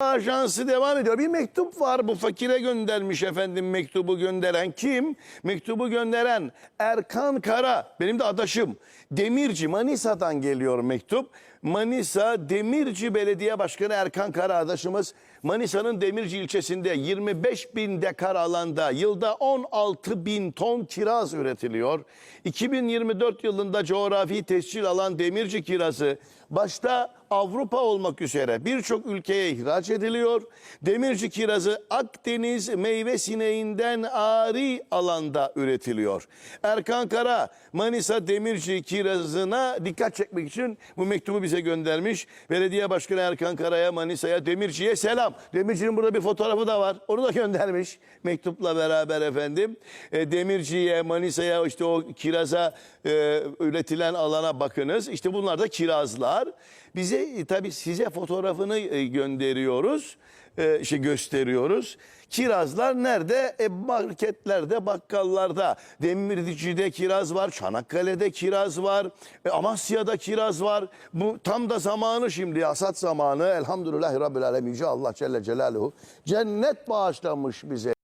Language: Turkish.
Ajansı devam ediyor. Bir mektup var bu fakire göndermiş efendim mektubu gönderen kim? Mektubu gönderen Erkan Kara benim de adaşım. Demirci Manisa'dan geliyor mektup. Manisa Demirci Belediye Başkanı Erkan Kara adaşımız Manisa'nın Demirci ilçesinde 25 bin dekar alanda yılda 16 bin ton kiraz üretiliyor. 2024 yılında coğrafi tescil alan Demirci kirazı başta Avrupa olmak üzere birçok ülkeye ihraç ediliyor. Demirci kirazı Akdeniz meyve sineğinden ari alanda üretiliyor. Erkan Kara Manisa Demirci kirazına dikkat çekmek için bu mektubu bize göndermiş. Belediye Başkanı Erkan Kara'ya Manisa'ya Demirci'ye selam. Demirci'nin burada bir fotoğrafı da var. Onu da göndermiş mektupla beraber efendim. E, Demirci'ye Manisa'ya işte o kiraza e, üretilen alana bakınız. İşte bunlar da kirazlar. Bize e, tabii size fotoğrafını e, gönderiyoruz. İşte gösteriyoruz. Kirazlar nerede? E, marketlerde, bakkallarda. Demirci'de kiraz var, Çanakkale'de kiraz var, e, Amasya'da kiraz var. Bu tam da zamanı şimdi, hasat zamanı. Elhamdülillahi Rabbil Alemin. Yüce Allah Celle Celaluhu. Cennet bağışlamış bize.